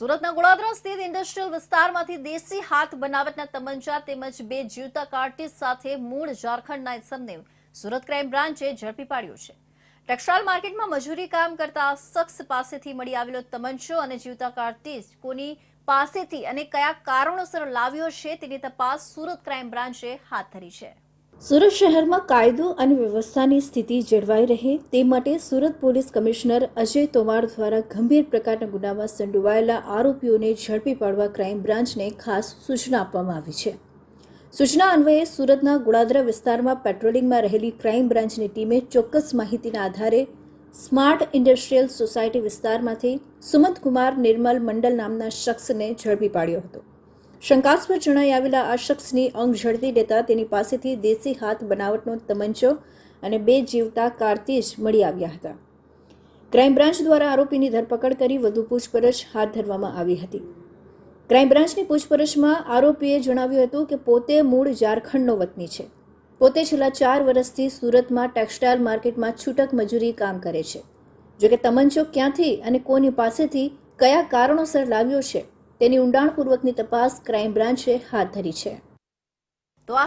સુરતના ગોળાદરા સ્થિત ઇન્ડસ્ટ્રીયલ વિસ્તારમાંથી દેશી હાથ બનાવટના તમંચા તેમજ બે જીવતા કાર્ટીસ સાથે મૂળ ઝારખંડના ઇસમને સુરત ક્રાઇમ બ્રાન્ચે ઝડપી પાડ્યો છે. ટેક્સટાઇલ માર્કેટમાં મજૂરી કામ કરતા શખ્સ પાસેથી મળી આવેલો તમંચો અને જીવતા કાર્ટીસ કોની પાસેથી અને કયા કારણોસર લાવ્યો છે તેની તપાસ સુરત ક્રાઇમ બ્રાન્ચે હાથ ધરી છે. સુરત શહેરમાં કાયદો અને વ્યવસ્થાની સ્થિતિ જળવાઈ રહે તે માટે સુરત પોલીસ કમિશનર અજય તોમાર દ્વારા ગંભીર પ્રકારના ગુનામાં સંડોવાયેલા આરોપીઓને ઝડપી પાડવા ક્રાઇમ બ્રાન્ચને ખાસ સૂચના આપવામાં આવી છે. સૂચના અન્વયે સુરતના ગુડાદરા વિસ્તારમાં પેટ્રોલિંગમાં રહેલી ક્રાઇમ બ્રાન્ચની ટીમે ચોક્કસ માહિતીના આધારે સ્માર્ટ ઇન્ડસ્ટ્રીયલ સોસાયટી વિસ્તારમાંથી સુમંત કુમાર નિર્મલ મંડલ નામના શખ્સને ઝડપી પાડ્યો હતો. શંકાસ્પદ જણાઈ આવેલા આ શખ્સની અંગ ઝડપી લેતા તેની પાસેથી દેશી હાથ બનાવટનો તમંચો અને બે જીવતા કારતીજ મળી આવ્યા હતા. ક્રાઇમ બ્રાન્ચ દ્વારા આરોપીની ધરપકડ કરી વધુ પૂછપરછ હાથ ધરવામાં આવી હતી. ક્રાઇમ બ્રાન્ચની પૂછપરછમાં આરોપીએ જણાવ્યું હતું કે પોતે મૂળ ઝારખંડનો વતની છે. પોતે છેલ્લા ચાર વર્ષથી સુરતમાં ટેક્સટાઇલ માર્કેટમાં છૂટક મજૂરી કામ કરે છે. જોકે તમંચો ક્યાંથી અને કોની પાસેથી કયા કારણોસર લાવ્યો છે તેની ઊંડાણપૂર્વકની તપાસ ક્રાઇમ બ્રાન્ચે હાથ ધરી છે.